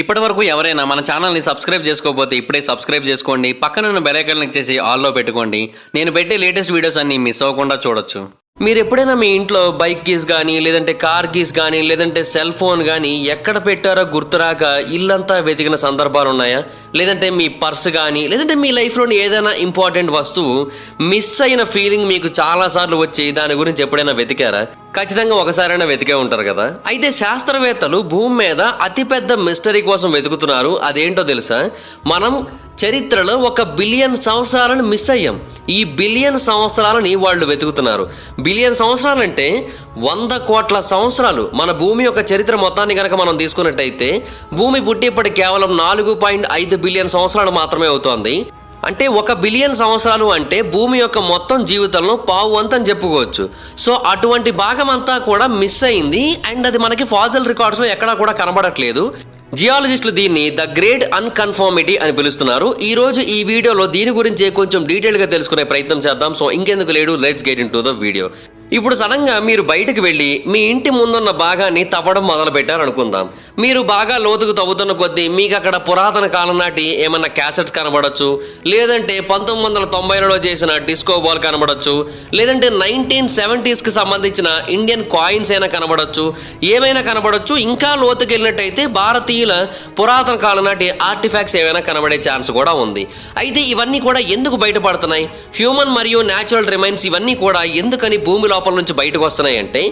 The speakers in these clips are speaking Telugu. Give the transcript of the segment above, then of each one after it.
ఇప్పటి వరకు ఎవరైనా మన ఛానల్ని సబ్స్క్రైబ్ చేసుకోకపోతే ఇప్పుడే సబ్స్క్రైబ్ చేసుకోండి. పక్కన ఉన్న క్లిక్ చేసి ఆల్లో పెట్టుకోండి. నేను పెట్టే లేటెస్ట్ వీడియోస్ అన్ని మిస్ అవ్వకుండా చూడొచ్చు. మీరు ఎప్పుడైనా మీ ఇంట్లో బైక్ కీస్ కానీ లేదంటే కార్ కీస్ కానీ లేదంటే సెల్ ఫోన్ కానీ ఎక్కడ పెట్టారో గుర్తురాక ఇల్లంతా వెతికిన సందర్భాలు ఉన్నాయా? లేదంటే మీ పర్స్ కానీ లేదంటే మీ లైఫ్లోని ఏదైనా ఇంపార్టెంట్ వస్తువు మిస్ అయిన ఫీలింగ్ మీకు చాలాసార్లు వచ్చి దాని గురించి ఎప్పుడైనా వెతికారా? ఖచ్చితంగా ఒకసారైనా వెతికే ఉంటారు కదా? అయితే శాస్త్రవేత్తలు భూమి మీద అతిపెద్ద మిస్టరీ కోసం వెతుకుతున్నారు. అదేంటో తెలుసా? మనం చరిత్రలో ఒక బిలియన్ సంవత్సరాలను మిస్ అయ్యాం. ఈ బిలియన్ సంవత్సరాలని వాళ్ళు వెతుకుతున్నారు. బిలియన్ సంవత్సరాలంటే వంద కోట్ల సంవత్సరాలు. మన భూమి యొక్క చరిత్ర మొత్తాన్ని కనుక మనం తీసుకున్నట్టయితే భూమి పుట్టిప్పటి కేవలం నాలుగు పాయింట్ ఐదు బిలియన్ సంవత్సరాలు మాత్రమే అవుతోంది. అంటే ఒక బిలియన్ సంవత్సరాలు అంటే భూమి యొక్క మొత్తం జీవితంలో పావు వంతని చెప్పుకోవచ్చు. సో అటువంటి భాగం అంతా కూడా మిస్ అయింది. అండ్ అది మనకి ఫాజల్ రికార్డ్స్లో ఎక్కడా కూడా కనబడట్లేదు. జియాలజిస్టులు దీన్ని ద గ్రేట్ అన్కన్ఫార్మిటీ అని పిలుస్తున్నారు. ఈ రోజు ఈ వీడియోలో దీని గురించి కొంచెం డీటెయిల్గా తెలుసుకునే ప్రయత్నం చేద్దాం. సో ఇంకెందుకు లేడు? Let's get into the video. ఇప్పుడు సడన్గా మీరు బయటకు వెళ్ళి మీ ఇంటి ముందున్న భాగాన్ని తవ్వడం మొదలు పెట్టారనుకుందాం మీరు బాగా లోతుకు తవ్వుతున్న కొద్దీ మీకు అక్కడ పురాతన కాలం నాటి ఏమన్నా క్యాసెట్స్ కనబడచ్చు? లేదంటే పంతొమ్మిది వందల తొంభైలలో చేసిన డిస్కో బాల్ కనబడచ్చు? లేదంటే నైన్టీన్ సెవెంటీస్కి సంబంధించిన ఇండియన్ కాయిన్స్ అయినా కనబడచ్చు? ఏమైనా కనబడచ్చు? ఇంకా లోతుకి వెళ్ళినట్టయితే భారతీయుల పురాతన కాలం నాటి ఆర్టిఫాక్ట్స్ ఏమైనా కనబడే ఛాన్స్ కూడా ఉంది. అయితే ఇవన్నీ కూడా ఎందుకు బయటపడుతున్నాయి? హ్యూమన్ మరియు న్యాచురల్ రిమైన్స్ ఇవన్నీ కూడా ఎందుకని భూమి లోపల నుంచి బయటకు వస్తున్నాయి అంటే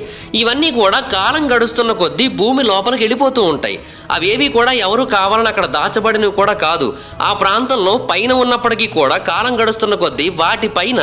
ఇవన్నీ కూడా కాలం గడుస్తున్న కొద్దీ భూమి లోపలికి వెళ్ళిపోతూ ఉంటాయి. అవేవి కూడా ఎవరు కావాలని అక్కడ దాచబడినవి కూడా కాదు. ఆ ప్రాంతంలో పైన ఉన్నప్పటికీ కూడా కాలం గడుస్తున్న కొద్దీ వాటిపైన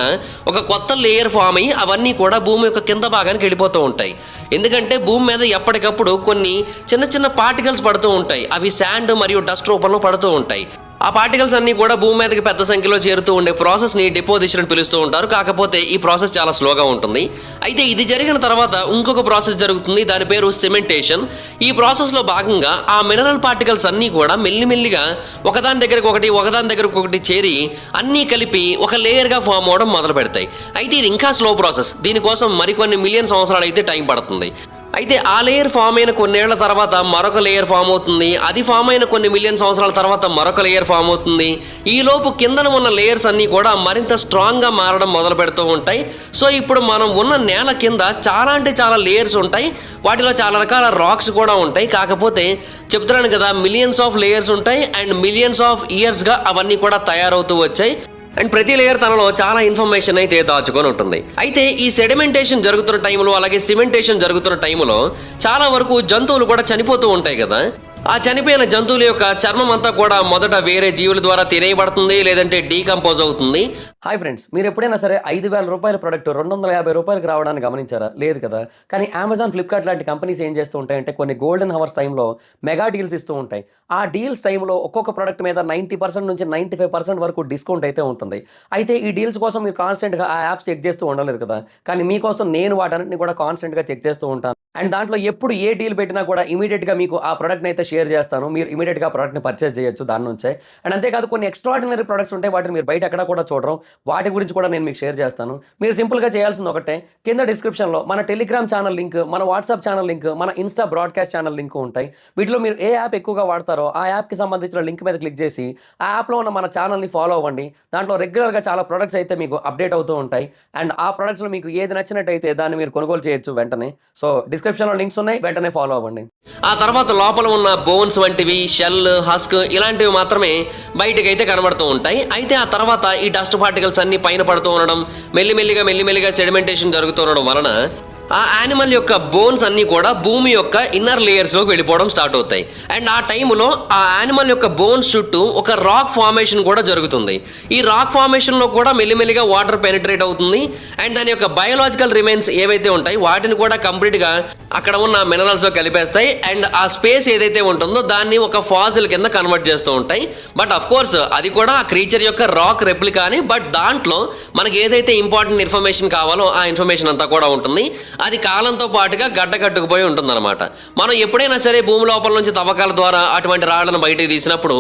ఒక కొత్త లేయర్ ఫామ్ అయ్యి అవన్నీ కూడా భూమి యొక్క కింద భాగానికి వెళ్ళిపోతూ ఉంటాయి. ఎందుకంటే భూమి మీద ఎప్పటికప్పుడు కొన్ని చిన్న చిన్న పార్టికల్స్ పడుతూ ఉంటాయి. అవి శాండ్ మరియు డస్ట్ రూపంలో పడుతూ ఉంటాయి. ఆ పార్టికల్స్ అన్ని కూడా భూమి మీదకి పెద్ద సంఖ్యలో చేరుతూ ఉండే ప్రాసెస్ని డిపోజిషన్ అని పిలుస్తూ ఉంటారు. కాకపోతే ఈ ప్రాసెస్ చాలా స్లోగా ఉంటుంది. అయితే ఇది జరిగిన తర్వాత ఇంకొక ప్రాసెస్ జరుగుతుంది. దాని పేరు సిమెంటేషన్ ఈ ప్రాసెస్లో భాగంగా ఆ మినరల్ పార్టికల్స్ అన్నీ కూడా మెల్లిమెల్లిగా ఒకదాని దగ్గరకు ఒకటి ఒకదాని దగ్గరకు ఒకటి చేరి అన్నీ కలిపి ఒక లేయర్గా ఫామ్ అవడం మొదలు పెడతాయి అయితే ఇది ఇంకా స్లో ప్రాసెస్ దీనికోసం మరికొన్ని మిలియన్ సంవత్సరాలు అయితే టైం పడుతుంది. అయితే ఆ లేయర్ ఫామ్ అయిన కొన్నేళ్ళ తర్వాత మరొక లేయర్ ఫామ్ అవుతుంది. అది ఫామ్ అయిన కొన్ని మిలియన్ సంవత్సరాల తర్వాత మరొక లేయర్ ఫామ్ అవుతుంది. ఈ లోపు కిందన ఉన్న లేయర్స్ అన్నీ కూడా మరింత స్ట్రాంగ్గా మారడం మొదలు పెడుతూ ఉంటాయి. సో ఇప్పుడు మనం ఉన్న నేల కింద చాలా అంటే చాలా లేయర్స్ ఉంటాయి. వాటిలో చాలా రకాల రాక్స్ కూడా ఉంటాయి. కాకపోతే చెప్తున్నాను కదా మిలియన్స్ ఆఫ్ లేయర్స్ ఉంటాయి. అండ్ మిలియన్స్ ఆఫ్ ఇయర్స్గా అవన్నీ కూడా తయారవుతూ వచ్చాయి. అండ్ ప్రతి లేయర్ తనలో చాలా ఇన్ఫర్మేషన్ అయితే దాచుకొని ఉంటుంది. అయితే ఈ సెడిమెంటేషన్ జరుగుతున్న టైంలో అలాగే సిమెంటేషన్ జరుగుతున్న టైంలో చాలా వరకు జంతువులు కూడా చనిపోతూ ఉంటాయి కదా. ఆ చనిపోయిన జంతువుల యొక్క చర్మం అంతా కూడా మొదట వేరే జీవుల ద్వారా తినేయబడుతుంది లేదంటే డీకంపోజ్ అవుతుంది. హాయ్ ఫ్రెండ్స్ మీరు ఎప్పుడైనా సరే ఐదు వేల రూపాయల ప్రొడక్ట్ రెండు వందల యాభై రూపాయలకు రావడానికి గమనించారా? లేదు కదా. కానీ అమెజాన్ ఫ్లిప్కార్ట్ లాంటి కంపెనీస్ ఏం చేస్తూ ఉంటాయంటే కొన్ని గోల్డెన్ హవర్స్ టైంలో మెగా డీల్స్ ఇస్తూ ఉంటాయి. ఆ డీల్స్ టైంలో ఒక్కొక్క ప్రొడక్ట్ మీద నైంటీ పర్సెంట్ నుంచి నైంటీ ఫైవ్ పర్సెంట్ వరకు డిస్కౌంట్ అయితే ఉంటుంది. అయితే ఈ డీల్స్ కోసం మీరు కాన్స్టెంట్గా ఆ యాప్స్ చెక్ చేస్తూ ఉండలేరు కదా. కానీ మీకోసం నేను వాటన్నిటిని కూడా కాన్స్టెంట్గా చెక్ చేస్తూ ఉంటాను. అండ్ దాంట్లో ఎప్పుడు ఏ డీల్ పెట్టినా కూడా ఇమీడియట్గా మీకు ఆ ప్రోడక్ట్ని అయితే షేర్ చేస్తాను. మీరు ఇమీడియట్గా ప్రోడక్ట్ని పర్చేస్ చేయొచ్చు దాని నుంచే. అండ్ అంతేకాదు కొన్ని ఎక్స్ట్రాడినరీ ప్రొడక్ట్స్ ఉంటాయి. వాటిని మీరు బయట ఎక్కడ కూడా చూడరు. వాటి గురించి కూడా నేను మీకు షేర్ చేస్తాను. మీరు సింపుల్గా చేయాల్సింది ఒకటే. కింద డిస్క్రిప్షన్లో మన టెలిగ్రామ్ ఛానల్ లింక్ మన వాట్సాప్ ఛానల్ లింక్ మన ఇన్స్టా బ్రాడ్కాస్ట్ ఛానల్ లింక్ ఉంటాయి. వీటిలో మీరు ఏ యాప్ ఎక్కువగా వాడతారో ఆ యాప్కి సంబంధించిన లింక్ మీద క్లిక్ చేసి ఆ యాప్లో ఉన్న మన ఛానల్ని ఫాలో అవ్వండి. దాంట్లో రెగ్యులర్గా చాలా ప్రొడక్ట్స్ అయితే మీకు అప్డేట్ అవుతూ ఉంటాయి. అండ్ ఆ ప్రొడక్ట్స్లో మీకు ఏది నచ్చినట్టయితే దాన్ని మీరు కొనుగోలు చేయొచ్చు వెంటనే. సో డిస్క్రిప్షన్లో లింక్స్ ఉన్నాయి. వెంటనే ఫాలో అవ్వండి. ఆ తర్వాత లోపల ఉన్న బోన్స్ వంటివి షెల్ హస్క్ ఇలాంటివి మాత్రమే బయటకైతే అయితే కనబడుతూ ఉంటాయి. అయితే ఆ తర్వాత ఈ డస్ట్ పార్టికల్స్ అన్ని పైన పడుతూ ఉండడం మెల్లిమెల్లిగా మెల్లిమెల్లిగా సెడిమెంటేషన్ జరుగుతూ ఉండడం వలన ఆ యానిమల్ యొక్క బోన్స్ అన్నీ కూడా భూమి యొక్క ఇన్నర్ లేయర్స్లోకి వెళ్ళిపోవడం స్టార్ట్ అవుతాయి. అండ్ ఆ టైంలో ఆ యానిమల్ యొక్క బోన్స్ చుట్టూ ఒక రాక్ ఫార్మేషన్ కూడా జరుగుతుంది. ఈ రాక్ ఫార్మేషన్లో కూడా మెల్లిమెల్లిగా వాటర్ పెనిట్రేట్ అవుతుంది. అండ్ దాని యొక్క బయోలాజికల్ రిమైన్స్ ఏవైతే ఉంటాయి వాటిని కూడా కంప్లీట్గా అక్కడ ఉన్న మినరల్స్లో కలిపేస్తాయి. అండ్ ఆ స్పేస్ ఏదైతే ఉంటుందో దాన్ని ఒక ఫాజిల్ కింద కన్వర్ట్ చేస్తూ ఉంటాయి. బట్ అఫ్ కోర్స్ అది కూడా ఆ క్రీచర్ యొక్క రాక్ రెప్లికాని బట్ దాంట్లో మనకి ఏదైతే ఇంపార్టెంట్ ఇన్ఫర్మేషన్ కావాలో ఆ ఇన్ఫర్మేషన్ అంతా కూడా ఉంటుంది. అది కాలంతో పాటుగా గడ్డ కట్టుకుపోయి ఉంటుందన్నమాట. మనం ఎప్పుడైనా సరే భూమి లోపల నుంచి తవ్వకాల ద్వారా అటువంటి రాళ్ళను బయటకు తీసినప్పుడు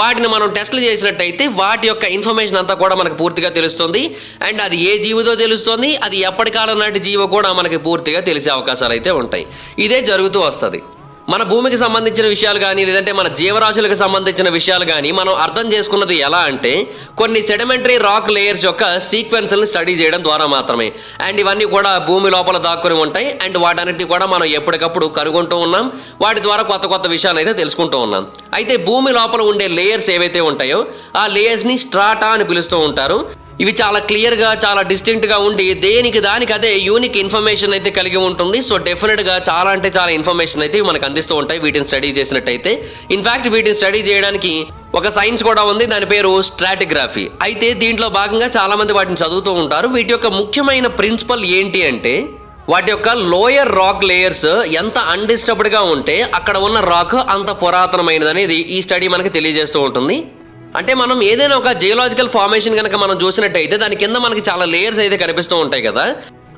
వాటిని మనం టెస్ట్లు చేసినట్టయితే వాటి యొక్క ఇన్ఫర్మేషన్ అంతా కూడా మనకు పూర్తిగా తెలుస్తుంది. అండ్ అది ఏ జీవితో తెలుస్తుంది అది ఎప్పటికాలం నాటి జీవో కూడా మనకి పూర్తిగా తెలిసే అవకాశాలు అయితే ఉంటాయి. ఇదే జరుగుతూ వస్తుంది. మన భూమికి సంబంధించిన విషయాలు కానీ లేదంటే మన జీవరాశులకు సంబంధించిన విషయాలు కానీ మనం అర్థం చేసుకున్నది ఎలా అంటే కొన్ని సెడిమెంటరీ రాక్ లేయర్స్ యొక్క సీక్వెన్స్ని స్టడీ చేయడం ద్వారా మాత్రమే. అండ్ ఇవన్నీ కూడా భూమి లోపల దాక్కుని ఉంటాయి. అండ్ వాటన్నిటిని కూడా మనం ఎప్పటికప్పుడు కనుగొంటూ ఉన్నాం. వాటి ద్వారా కొత్త కొత్త విషయాలు అయితే తెలుసుకుంటూ ఉన్నాం. అయితే భూమి లోపల ఉండే లేయర్స్ ఏవైతే ఉంటాయో ఆ లేయర్స్ని స్ట్రాటా అని పిలుస్తూ ఉంటారు. ఇవి చాలా క్లియర్గా చాలా డిస్టింక్ట్గా ఉండి దేనికి దానికి అదే యూనిక్ ఇన్ఫర్మేషన్ అయితే కలిగి ఉంటుంది. సో డెఫినెట్గా చాలా అంటే చాలా ఇన్ఫర్మేషన్ అయితే మనకు అందిస్తూ ఉంటాయి. వీటిని స్టడీ చేసినట్టయితే. ఇన్ఫాక్ట్ వీటిని స్టడీ చేయడానికి ఒక సైన్స్ కూడా ఉంది. దాని పేరు స్ట్రాటిగ్రఫీ అయితే దీంట్లో భాగంగా చాలామంది వాటిని చదువుతూ ఉంటారు. వీటి యొక్క ముఖ్యమైన ప్రిన్సిపల్ ఏంటి అంటే వాటి యొక్క లోయర్ రాక్ లేయర్స్ ఎంత అన్డిస్టర్బ్డ్గా ఉంటే అక్కడ ఉన్న రాక్ అంత పురాతనమైనది అనేది ఈ స్టడీ మనకి తెలియజేస్తూ ఉంటుంది. అంటే మనం ఏదైనా ఒక జియోలాజికల్ ఫార్మేషన్ కనుక మనం చూసినట్టయితే దాని కింద మనకి చాలా లేయర్స్ అయితే కనిపిస్తూ ఉంటాయి కదా.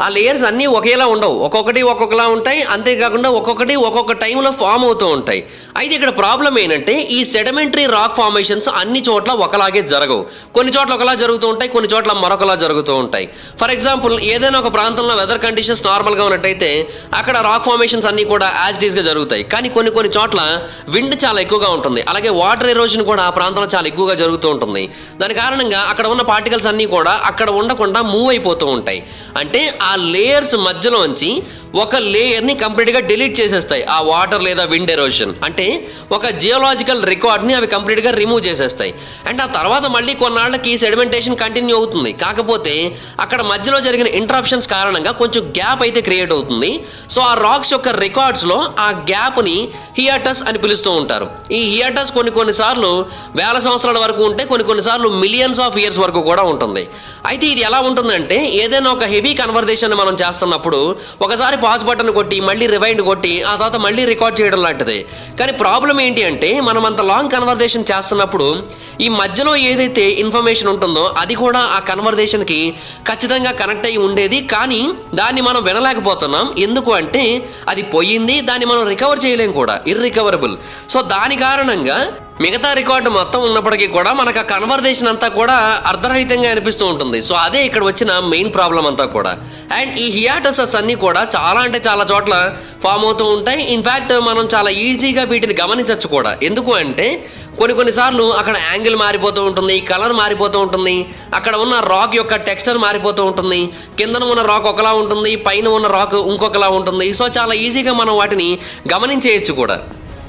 ఆ లేయర్స్ అన్నీ ఒకేలా ఉండవు. ఒక్కొక్కటి ఒక్కొక్కలా ఉంటాయి. అంతేకాకుండా ఒక్కొక్కటి ఒక్కొక్క టైంలో ఫామ్ అవుతూ ఉంటాయి. అయితే ఇక్కడ ప్రాబ్లం ఏంటంటే ఈ సెడిమెంటరీ రాక్ ఫార్మేషన్స్ అన్ని చోట్ల ఒకలాగే జరగవు. కొన్ని చోట్ల ఒకలా జరుగుతూ ఉంటాయి కొన్ని చోట్ల మరొకలా జరుగుతూ ఉంటాయి. ఫర్ ఎగ్జాంపుల్ ఏదైనా ఒక ప్రాంతంలో వెదర్ కండిషన్స్ నార్మల్గా ఉన్నట్టయితే అక్కడ రాక్ ఫార్మేషన్స్ అన్నీ కూడా యాజ్ డీస్గా జరుగుతాయి. కానీ కొన్ని కొన్ని చోట్ల విండ్ చాలా ఎక్కువగా ఉంటుంది. అలాగే వాటర్ ఎరోషన్ కూడా ఆ ప్రాంతంలో చాలా ఎక్కువగా జరుగుతూ ఉంటుంది. దాని కారణంగా అక్కడ ఉన్న పార్టికల్స్ అన్నీ కూడా అక్కడ ఉండకుండా మూవ్ అయిపోతూ ఉంటాయి. అంటే ఆ లేయర్స్ మధ్యలోంచి ఒక లేయర్ని కంప్లీట్గా డిలీట్ చేసేస్తాయి. ఆ వాటర్ లేదా విండ్ ఎరోషన్ అంటే ఒక జియోలాజికల్ రికార్డ్ని అవి కంప్లీట్గా రిమూవ్ చేసేస్తాయి. అండ్ ఆ తర్వాత మళ్ళీ కొన్నాళ్ళకి సెడిమెంటేషన్ కంటిన్యూ అవుతుంది. కాకపోతే అక్కడ మధ్యలో జరిగిన ఇంటరప్షన్స్ కారణంగా కొంచెం గ్యాప్ అయితే క్రియేట్ అవుతుంది. సో ఆ రాక్స్ యొక్క రికార్డ్స్లో ఆ గ్యాప్ని హియాటస్ అని పిలుస్తూ ఉంటారు. ఈ హియాటస్ కొన్ని కొన్నిసార్లు వేల సంవత్సరాల వరకు ఉంటే కొన్ని కొన్నిసార్లు మిలియన్స్ ఆఫ్ ఇయర్స్ వరకు కూడా ఉంటుంది. అయితే ఇది ఎలా ఉంటుందంటే ఏదైనా ఒక హెవీ కన్వర్జేషన్ మనం చేస్తున్నప్పుడు ఒకసారి పాజ్ బటన్ కొట్టి మళ్ళీ రివైండ్ కొట్టి ఆ తర్వాత మళ్ళీ రికార్డ్ చేయడం లాంటిది. కానీ ప్రాబ్లం ఏంటి అంటే మనం అంత లాంగ్ కన్వర్జేషన్ చేస్తున్నప్పుడు ఈ మధ్యలో ఏదైతే ఇన్ఫర్మేషన్ ఉంటుందో అది కూడా ఆ కన్వర్జేషన్కి ఖచ్చితంగా కనెక్ట్ అయ్యి ఉండేది. కానీ దాన్ని మనం వినలేకపోతున్నాం. ఎందుకు అంటే అది పోయింది దాన్ని మనం రికవర్ చేయలేం కూడా. ఇర్రికవరబుల్ సో దాని కారణంగా మిగతా రికార్డు మొత్తం ఉన్నప్పటికీ కూడా మనకు ఆ కన్వర్జేషన్ అంతా కూడా అర్ధరహితంగా అనిపిస్తూ ఉంటుంది. సో అదే ఇక్కడ వచ్చిన మెయిన్ ప్రాబ్లం అంతా కూడా. అండ్ ఈ హియాటసస్ అన్నీ కూడా చాలా అంటే చాలా చోట్ల ఫామ్ అవుతూ ఉంటాయి. ఇన్ఫ్యాక్ట్ మనం చాలా ఈజీగా వీటిని గమనించవచ్చు కూడా. ఎందుకు అంటే కొన్ని కొన్నిసార్లు అక్కడ యాంగిల్ మారిపోతూ ఉంటుంది కలర్ మారిపోతూ ఉంటుంది అక్కడ ఉన్న రాక్ యొక్క టెక్స్చర్ మారిపోతూ ఉంటుంది కిందన ఉన్న రాక్ ఒకలా ఉంటుంది పైన ఉన్న రాక్ ఇంకొకలా ఉంటుంది. సో చాలా ఈజీగా మనం వాటిని గమనించేయచ్చు కూడా.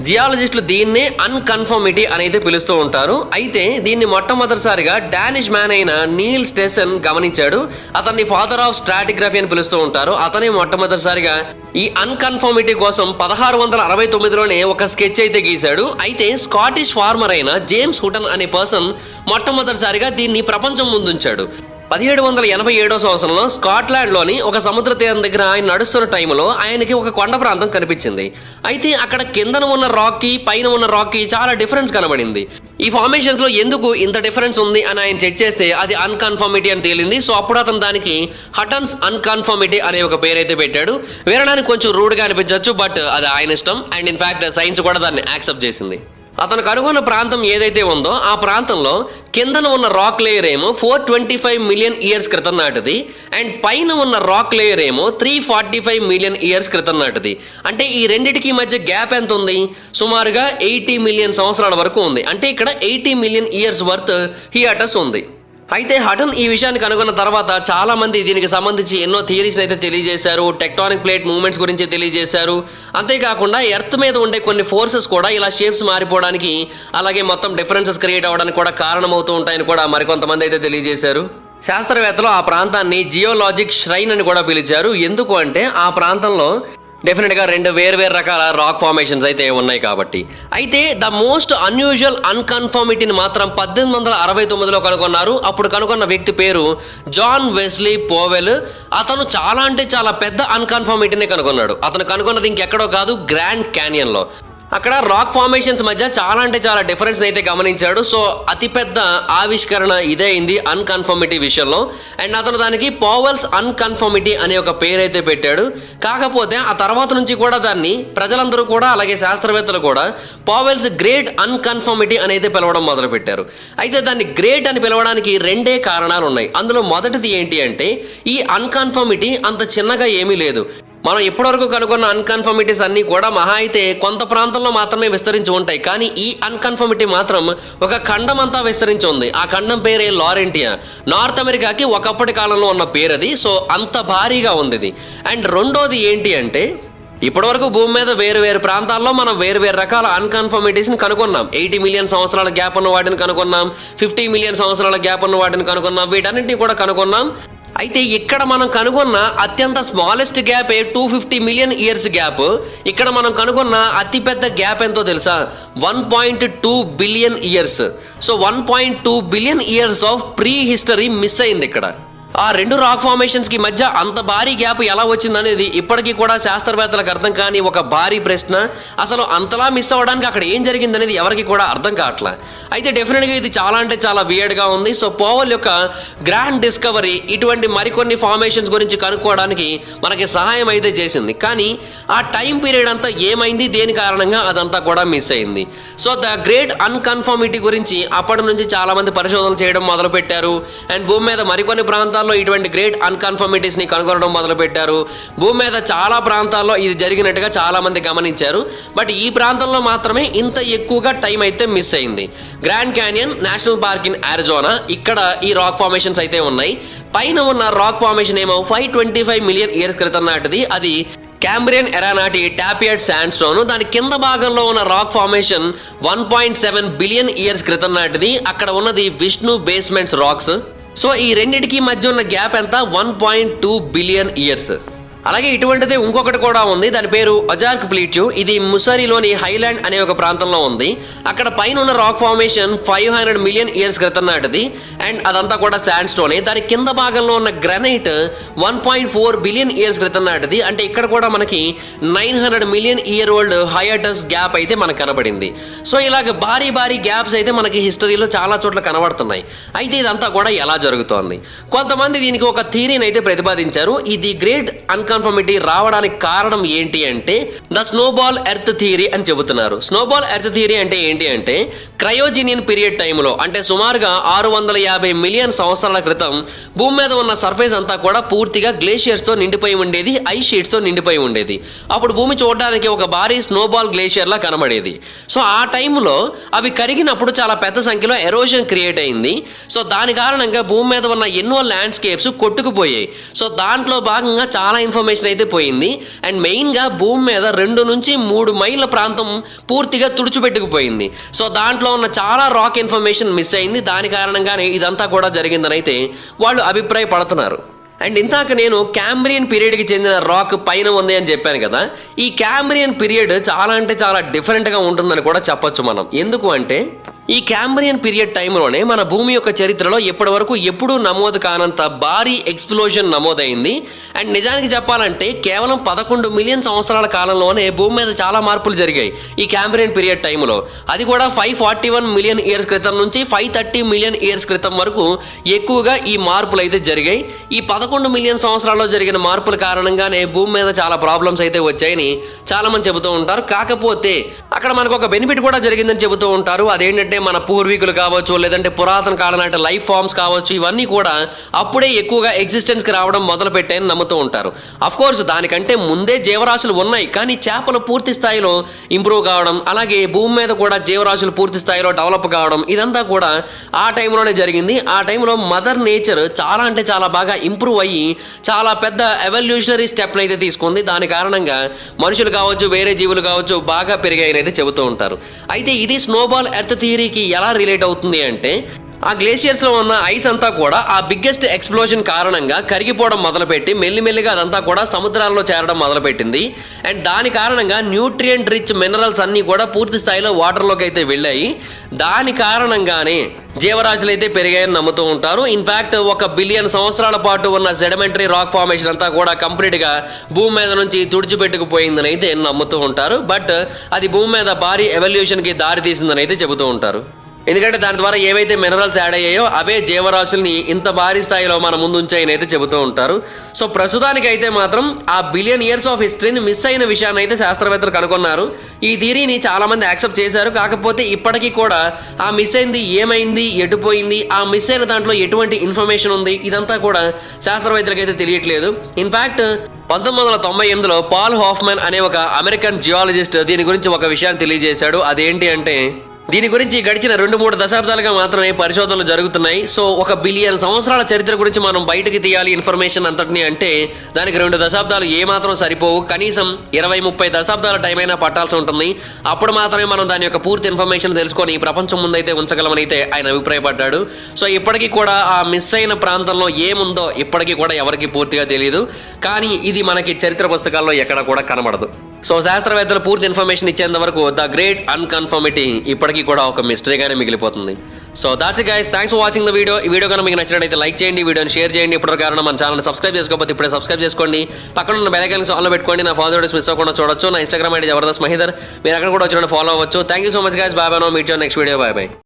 జియాలజిస్టులు దీన్నే అన్కన్ఫర్మిటీ అనేది పిలుస్తూ ఉంటారు. అయితే దీన్ని మొట్టమొదటిసారిగా డానిష్ మ్యాన్ అయిన నీల్ స్టెసన్ గమనించాడు. అతన్ని ఫాదర్ ఆఫ్ స్ట్రాటిగ్రఫీ అని పిలుస్తూ ఉంటారు. అతనే మొట్టమొదటిసారిగా ఈ అన్కన్ఫర్మిటీ కోసం పదహారు వందల అరవై తొమ్మిదిలోనే ఒక స్కెచ్ అయితే గీశాడు. అయితే స్కాటిష్ ఫార్మర్ అయిన జేమ్స్ హుటన్ అనే పర్సన్ మొట్టమొదటిసారిగా దీన్ని ప్రపంచం ముందుంచాడు. పదిహేడు వందల ఎనభై ఏడో సంవత్సరంలో స్కాట్లాండ్లోని ఒక సముద్ర తీరం దగ్గర ఆయన నడుస్తున్న టైంలో ఆయనకి ఒక కొండ ప్రాంతం కనిపించింది. అయితే అక్కడ కిందన ఉన్న రాక్కి పైన ఉన్న రాక్కి చాలా డిఫరెన్స్ కనబడింది. ఈ ఫార్మేషన్స్లో ఎందుకు ఇంత డిఫరెన్స్ ఉంది అని ఆయన చెక్ చేస్తే అది అన్కన్ఫర్మిటీ అని తేలింది. సో అప్పుడు అతను దానికి హటన్స్ అన్కన్ఫర్మిటీ అనే ఒక పేరు అయితే పెట్టాడు. వినడానికి కొంచెం రూడ్గా అనిపించవచ్చు బట్ అది ఆయన ఇష్టం. అండ్ ఇన్ఫ్యాక్ట్ సైన్స్ కూడా దాన్ని యాక్సెప్ట్ చేసింది. అతను కనుగొన్న ప్రాంతం ఏదైతే ఉందో ఆ ప్రాంతంలో కిందన ఉన్న రాక్ లేయర్ ఏమో four twenty five million years క్రితం నాటిది. అండ్ పైన ఉన్న రాక్ లేయర్ ఏమో three forty five million years క్రితం నాటిది. అంటే ఈ రెండిటికి మధ్య గ్యాప్ ఎంత ఉంది? సుమారుగా ఎయిటీ మిలియన్ సంవత్సరాల వరకు ఉంది. అంటే ఇక్కడ eighty million years worth hiatus ఉంది. అయితే హటన్ ఈ విషయాన్ని కనుగొన్న తర్వాత చాలా మంది దీనికి సంబంధించి ఎన్నో థియరీస్ అయితే తెలియజేశారు టెక్టానిక్ ప్లేట్ మూమెంట్స్ గురించి తెలియజేశారు. అంతేకాకుండా ఎర్త్ మీద ఉండే కొన్ని ఫోర్సెస్ కూడా ఇలా షేప్స్ మారిపోవడానికి అలాగే మొత్తం డిఫరెన్సెస్ క్రియేట్ అవ్వడానికి కూడా కారణమవుతూ ఉంటాయని కూడా మరికొంతమంది అయితే తెలియజేశారు. శాస్త్రవేత్తలు ఆ ప్రాంతాన్ని జియోలాజిక్ ష్రైన్ అని కూడా పిలిచారు. ఎందుకు అంటే ఆ ప్రాంతంలో డెఫినెట్గా రెండు వేరు వేరు రకాల రాక్ ఫార్మేషన్స్ అయితే ఉన్నాయి కాబట్టి. అయితే ద మోస్ట్ అన్యూజువల్ అన్కన్ఫార్మిటీని మాత్రం పద్దెనిమిది వందల అరవై తొమ్మిదిలో కనుగొన్నారు. అప్పుడు కనుగొన్న వ్యక్తి పేరు జాన్ వెస్లీ పోవెల్ అతను చాలా అంటే చాలా పెద్ద అన్కన్ఫార్మిటీని కనుగొన్నాడు. అతను కనుగొన్నది ఇంకెక్కడో కాదు గ్రాండ్ క్యానియన్లో అక్కడ రాక్ ఫార్మేషన్స్ మధ్య చాలా అంటే చాలా డిఫరెన్స్ అయితే గమనించాడు. సో అతిపెద్ద ఆవిష్కరణ ఇదే అయింది అన్కన్ఫర్మిటీ విషయంలో. అండ్ అతను దానికి పావల్స్ అన్కన్ఫర్మిటీ అనే ఒక పేరు అయితే పెట్టాడు. కాకపోతే ఆ తర్వాత నుంచి కూడా దాన్ని ప్రజలందరూ కూడా అలాగే శాస్త్రవేత్తలు కూడా పావెల్స్ గ్రేట్ అన్కన్ఫర్మిటీ అనేది పిలవడం మొదలుపెట్టారు. అయితే దాన్ని గ్రేట్ అని పిలవడానికి రెండే కారణాలు ఉన్నాయి అందులో మొదటిది ఏంటి అంటే ఈ అన్కన్ఫర్మిటీ అంత చిన్నగా ఏమీ లేదు. మనం ఇప్పటివరకు కనుగొన్న అన్కన్ఫర్మిటీస్ అన్నీ కూడా మహా అయితే కొంత ప్రాంతంలో మాత్రమే విస్తరించి ఉంటాయి. కానీ ఈ అన్కన్ఫర్మిటీ మాత్రం ఒక ఖండం అంతా విస్తరించి ఉంది. ఆ ఖండం పేరే లారెంటియా. నార్త్ అమెరికాకి ఒకప్పటి కాలంలో ఉన్న పేరు అది సో అంత భారీగా ఉంది ఇది. అండ్ రెండోది ఏంటి అంటే ఇప్పటివరకు భూమి మీద వేరు వేరు ప్రాంతాల్లో మనం వేరు వేరు రకాల అన్కన్ఫర్మిటీస్ని కనుగొన్నాం. ఎయిటీ మిలియన్ సంవత్సరాల గ్యాప్ ఉన్న వాటిని కనుగొన్నాం. ఫిఫ్టీ మిలియన్ సంవత్సరాల గ్యాప్ ఉన్న వాటిని కనుగొన్నాం. వీటన్నింటినీ కూడా కనుగొన్నాం. అయితే ఇక్కడ మనం కనుగొన్న అత్యంత smallest gap two fifty million years gap ఇక్కడ మనం కనుగొన్న అతిపెద్ద గ్యాప్ ఎంతో తెలుసా? One point two billion years so one point two billion years of prehistory miss అయింది ఇక్కడ. ఆ రెండు రాక్ ఫార్మేషన్స్కి మధ్య అంత భారీ గ్యాప్ ఎలా వచ్చిందనేది ఇప్పటికీ కూడా శాస్త్రవేత్తలకు అర్థం కాని ఒక భారీ ప్రశ్న. అసలు అంతలా మిస్ అవ్వడానికి అక్కడ ఏం జరిగిందనేది ఎవరికి కూడా అర్థం కావట్లా. అయితే డెఫినెట్గా ఇది చాలా అంటే చాలా వియర్డ్గా ఉంది. సో పోవల్ యొక్క గ్రాండ్ డిస్కవరీ ఇటువంటి మరికొన్ని ఫార్మేషన్స్ గురించి కనుక్కోవడానికి మనకి సహాయం అయితే చేసింది. కానీ ఆ టైం పీరియడ్ అంతా ఏమైంది? దేని కారణంగా అదంతా కూడా మిస్ అయింది? సో ద గ్రేట్ అన్కన్ఫర్మిటీ గురించి అప్పటి నుంచి చాలామంది పరిశోధనలు చేయడం మొదలుపెట్టారు. అండ్ భూమి మీద మరికొన్ని ప్రాంతాలు ప్రాంతాల్లో ఇటువంటి గ్రేట్ అన్కన్ఫర్మిటీస్ని కనుగొనడం మొదలుపెట్టారు. భూమి మీద చాలా ప్రాంతాల్లో ఇది జరిగినట్టుగా చాలా మంది గమనించారు. బట్ ఈ ప్రాంతంలో మాత్రమే ఇంత ఎక్కువగా టైం అయితే మిస్ అయింది. Grand Canyon National Park in Arizona ఇక్కడ ఈ రాక్ ఫార్మేషన్స్ అయితే ఉన్నాయి. పైన ఉన్న రాక్ ఫార్మేషన్ ఏమో five twenty five million years క్రితం నాటిది. అది క్యాంబ్రియన్ ఎరా నాటి టాపియడ్ శాండ్ స్టోన్ దాని కింద భాగంలో ఉన్న rock formation one point seven billion years క్రితం నాటిది. అక్కడ ఉన్నది విష్ణు బేస్మెంట్స్ రాక్స్ సో ఈ రెండింటికి మధ్య ఉన్న గ్యాప్ ఎంత? One point two billion years అలాగే ఇటువంటిది ఇంకొకటి కూడా ఉంది. దాని పేరు అజార్క్ ప్లీట్యూ. ఇది ముసరిలోని హైలాండ్ అనే ఒక ప్రాంతంలో ఉంది. అక్కడ పైన ఉన్న rock formation five hundred million years క్రితం నాటిది. అండ్ అదంతా కూడా శాండ్ స్టోనే దాని కింద భాగంలో ఉన్న granite one point four billion years క్రితం నాటిది. అంటే ఇక్కడ కూడా మనకి nine hundred million year old hiatus gap అయితే మనకు కనబడింది. సో ఇలాగ భారీ భారీ గ్యాప్స్ అయితే మనకి హిస్టరీలో చాలా చోట్ల కనబడుతున్నాయి. అయితే ఇదంతా కూడా ఎలా జరుగుతోంది? కొంతమంది దీనికి ఒక థీరీని అయితే ప్రతిపాదించారు. ఇది గ్రేట్ కన్ఫర్మిటీ రావడానికి కారణం ఏంటి అంటే ద స్నోబాల్ ఎర్త్ థియరీ అని చెబుతున్నారు. స్నోబాల్ ఎర్త్ థియరీ అంటే ఏంటి అంటే క్రయోజీనియన్ పీరియడ్ టైంలో అంటే సుమారుగా ఆరు వందల యాభై మిలియన్ సంవత్సరాల క్రితం భూమి మీద ఉన్న సర్ఫేస్ అంతా కూడా పూర్తిగా గ్లేషియర్స్తో నిండిపోయి ఉండేది ఐస్ షీట్స్తో నిండిపోయి ఉండేది. అప్పుడు భూమి చూడడానికి ఒక భారీ స్నోబాల్ గ్లేషియర్లా కనబడేది. సో ఆ టైంలో అవి కరిగినప్పుడు చాలా పెద్ద సంఖ్యలో ఎరోషన్ క్రియేట్ అయింది. సో దాని కారణంగా భూమి మీద ఉన్న ఎన్నో ల్యాండ్స్కేప్స్ కొట్టుకుపోయాయి. సో దాంట్లో భాగంగా చాలా ఇన్ఫర్మేషన్ అయితే పోయింది. అండ్ మెయిన్గా భూమి మీద రెండు నుంచి మూడు మైళ్ళ ప్రాంతం పూర్తిగా తుడిచిపెట్టుకుపోయింది. సో దాంట్లో ఉన్న చాలా రాక్ ఇన్ఫర్మేషన్ మిస్ అయింది. దాని కారణంగానే ఇదంతా కూడా జరిగిందని అయితే వాళ్ళు అభిప్రాయపడుతున్నారు. అండ్ ఇందాక నేను క్యాంబ్రియన్ పీరియడ్కి చెందిన రాక్ పైన ఉంది అని చెప్పాను కదా. ఈ క్యాంబ్రియన్ పీరియడ్ చాలా అంటే చాలా డిఫరెంట్గా ఉంటుందని కూడా చెప్పొచ్చు మనం. ఎందుకు అంటే ఈ క్యాంబ్రియన్ పీరియడ్ టైంలోనే మన భూమి యొక్క చరిత్రలో ఇప్పటి వరకు ఎప్పుడూ నమోదు కానంత భారీ ఎక్స్ప్లోజన్ నమోదైంది. అండ్ నిజానికి చెప్పాలంటే కేవలం పదకొండు మిలియన్ సంవత్సరాల కాలంలోనే భూమి మీద చాలా మార్పులు జరిగాయి ఈ క్యాంబ్రియన్ పీరియడ్ టైంలో. అది కూడా five forty one million years క్రితం నుంచి ఫైవ్ థర్టీ మిలియన్ ఇయర్స్ క్రితం వరకు ఎక్కువగా ఈ మార్పులు అయితే జరిగాయి. ఈ పదకొండు మిలియన్ సంవత్సరాల్లో జరిగిన మార్పుల కారణంగానే భూమి మీద చాలా ప్రాబ్లమ్స్ అయితే వచ్చాయని చాలామంది చెబుతూ ఉంటారు. కాకపోతే అక్కడ మనకు ఒక బెనిఫిట్ కూడా జరిగిందని చెబుతూ ఉంటారు. అదేంటంటే మన పూర్వీకులు కావచ్చు లేదంటే పురాతన కాలం అంటే లైఫ్ ఫామ్స్ కావచ్చు ఇవన్నీ కూడా అప్పుడే ఎక్కువగా ఎగ్జిస్టెన్స్కి రావడం మొదలు పెట్టాయని నమ్ముతూ ఉంటారు. కోర్స్ దానికంటే ముందే జీవరాశులు ఉన్నాయి కానీ చేపలు పూర్తి స్థాయిలో ఇంప్రూవ్ కావడం అలాగే భూమి మీద కూడా జీవరాశులు పూర్తి స్థాయిలో డెవలప్ కావడం ఇదంతా కూడా ఆ టైంలోనే జరిగింది. ఆ టైంలో మదర్ నేచర్ చాలా అంటే చాలా బాగా ఇంప్రూవ్ అయ్యి చాలా పెద్ద ఎవల్యూషనరీ స్టెప్ని అయితే తీసుకుంది. దాని కారణంగా మనుషులు కావచ్చు వేరే జీవులు కావచ్చు బాగా పెరిగాయని అయితే చెబుతూ ఉంటారు. అయితే ఇది స్నోబాల్ ఎర్త్ థియరీకి ఎలా రిలేట్ అవుతుంది అంటే ఆ గ్లేషియర్స్లో ఉన్న ఐస్ అంతా కూడా ఆ బిగ్గెస్ట్ ఎక్స్ప్లోజన్ కారణంగా కరిగిపోవడం మొదలుపెట్టి మెల్లిమెల్లిగా అదంతా కూడా సముద్రాల్లో చేరడం మొదలుపెట్టింది. అండ్ దాని కారణంగా న్యూట్రియంట్ రిచ్ మినరల్స్ అన్నీ కూడా పూర్తి స్థాయిలో వాటర్లోకి అయితే వెళ్ళాయి. దాని కారణంగానే జీవరాశులు అయితే పెరిగాయని నమ్ముతూ ఉంటారు. ఇన్ఫాక్ట్ ఒక బిలియన్ సంవత్సరాల పాటు ఉన్న సెడిమెంటరీ రాక్ ఫార్మేషన్ అంతా కూడా కంప్లీట్గా భూమి మీద నుంచి తుడిచిపెట్టుకుపోయిందని అయితే నమ్ముతూ ఉంటారు. బట్ అది భూమి మీద భారీ ఎవల్యూషన్కి దారి తీసిందని అయితే చెబుతూ ఉంటారు. ఎందుకంటే దాని ద్వారా ఏవైతే మినరల్స్ యాడ్ అయ్యాయో అవే జీవరాశుల్ని ఇంత భారీ స్థాయిలో మన ముందు ఉంచాయని అయితే చెబుతూ ఉంటారు. సో ప్రస్తుతానికి అయితే మాత్రం ఆ బిలియన్ ఇయర్స్ ఆఫ్ హిస్టరీని మిస్ అయిన విషయాన్ని అయితే శాస్త్రవేత్తలు కనుగొన్నారు. ఈ థీరీని చాలామంది యాక్సెప్ట్ చేశారు. కాకపోతే ఇప్పటికీ కూడా ఆ మిస్ అయింది ఏమైంది ఎటుపోయింది ఆ మిస్ అయిన దాంట్లో ఎటువంటి ఇన్ఫర్మేషన్ ఉంది ఇదంతా కూడా శాస్త్రవేత్తలకు అయితే తెలియట్లేదు. ఇన్ఫ్యాక్ట్ పంతొమ్మిది వందల తొంభై ఎనిమిదిలో పాల్ హాఫ్మెన్ అనే ఒక అమెరికన్ జియాలజిస్ట్ దీని గురించి ఒక విషయాన్ని తెలియజేశాడు. అదేంటి అంటే దీని గురించి గడిచిన రెండు మూడు దశాబ్దాలుగా మాత్రమే పరిశోధనలు జరుగుతున్నాయి. సో ఒక బిలియన్ సంవత్సరాల చరిత్ర గురించి మనం బయటకు తీయాలి ఇన్ఫర్మేషన్ అంతటిని అంటే దానికి రెండు దశాబ్దాలు ఏమాత్రం సరిపోవు. కనీసం ఇరవై ముప్పై దశాబ్దాల టైం అయినా పట్టాల్సి ఉంటుంది. అప్పుడు మాత్రమే మనం దాని యొక్క పూర్తి ఇన్ఫర్మేషన్ తెలుసుకొని ప్రపంచం ముందైతే ఉంచగలమని అయితే ఆయన అభిప్రాయపడ్డాడు. సో ఇప్పటికీ కూడా ఆ మిస్ అయిన ప్రాంతంలో ఏముందో ఇప్పటికీ కూడా ఎవరికి పూర్తిగా తెలియదు కానీ ఇది మనకి చరిత్ర పుస్తకాల్లో ఎక్కడ కూడా కనబడదు. సో శాస్త్రవేత్తలు పూర్తి ఇన్ఫర్మేషన్ ఇచ్చేంత వరకు ద గ్రేట్ అన్కన్ఫర్మిటీ ఇప్పటికీ కూడా ఒక మిస్టరీగానే మిగిలిపోతుంది. So that's guys thanks for watching the video. ఈ వీడియో కనుక మీకు నచ్చినట్లయితే లైక్ చేయండి వీడియోని షేర్ చేయండి. ఇప్పుడు కారణం మన ఛానల్ సబ్స్క్రైబ్ చేసుకోకపోతే ఇప్పుడే సబ్స్క్రైబ్ చేసుకోండి. పక్కన ఉన్న బెల్ ఆన్లో పెట్టుకోండి. నా ఫాలో వీడియోస్ మిస్ అవ్వకుండా చూడొచ్చు. నా ఇన్స్టాగ్రామ్ ఐడి జబర్దస్త్ మహిదర్. మీరు అక్కడ కూడా వచ్చిన ఫాలో అవ్వచ్చు. Thank you so much guys bye bye no meet next video bye bye